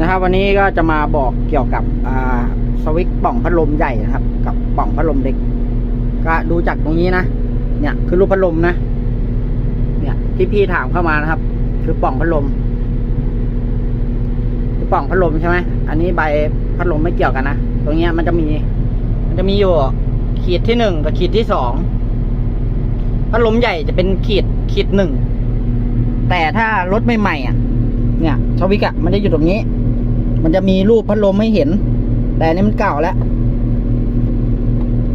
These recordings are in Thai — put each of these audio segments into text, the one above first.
นะครับวันนี้ก็จะมาบอกเกี่ยวกับสวิตช์ป่องพัดลมใหญ่นะครับ กับป่องพัดลมเล็ก ก็ดูจากตรงนี้นะเนี่ยคือรูปพัดลมนะ เนี่ยที่พี่ถามเข้ามานะครับ คือป่องพัดลมคือป่องพัดลมใช่ไหมอันนี้ใบพัดลมไม่เกี่ยวกันนะตรงเนี้ยมันจะมี มันจะมีอยู่ขีดที่หนึ่งกับขีดที่สองพัดลมใหญ่จะเป็นขีดขีดหนึ่งแต่ถ้ารถใหม่ๆอะเนี่ยชวิกอะมันจะอยู่ตรงนี้ มันจะมีรูปพัดลมให้เห็น แต่อันนี้มันเก่าแล้ว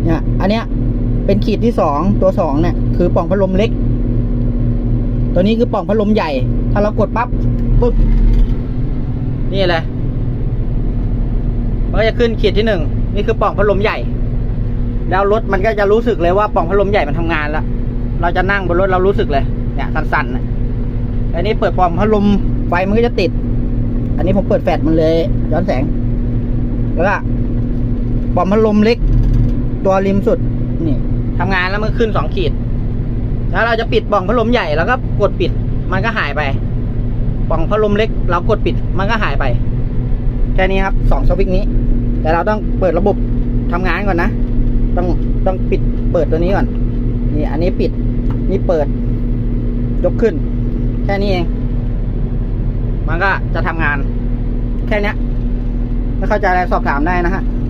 เนี่ย อันเนี้ย เป็นขีดที่สองตัวสองเนี่ย คือปล่องพัดลมเล็ก ตัวนี้คือปล่องพัดลมใหญ่ ถ้าเรากดปั๊บปุ๊บ นี่เลยมันก็จะขึ้นขีดที่หนึ่งนี่คือปล่องพัดลมใหญ่ แล้วรถมันก็จะรู้สึกเลยว่าปล่องพัดลมใหญ่มันทำงานแล้ว เราจะนั่งบนรถเรารู้สึกเลย เนี่ยสั่นๆนะอันนี้เปิดปล่องพัดลมไฟมันก็จะติด อันนี้ผมเปิดแฟลชมันเลย ย้อนแสง แล้วก็ปล่องพัดลมเล็ก ตัวริมสุด นี่ทำงานแล้วมันขึ้นสองขีด ถ้าเราจะปิดปล่องพัดลมใหญ่เราก็กดปิด มันก็หายไปปล่องพัดลมเล็ก เรากดปิด มันก็หายไป แค่นี้ครับสองสวิตช์นี้ แต่เราต้องเปิดระบบทำงานก่อนนะ ต้องต้องปิดเปิดตัวนี้ก่อน นี่ อันนี้ปิด นี่เปิด ยกขึ้น แค่นี้เอง มันก็จะทำงาน แค่เนี้ย ถ้าเข้าใจอะไรสอบถามได้นะฮะ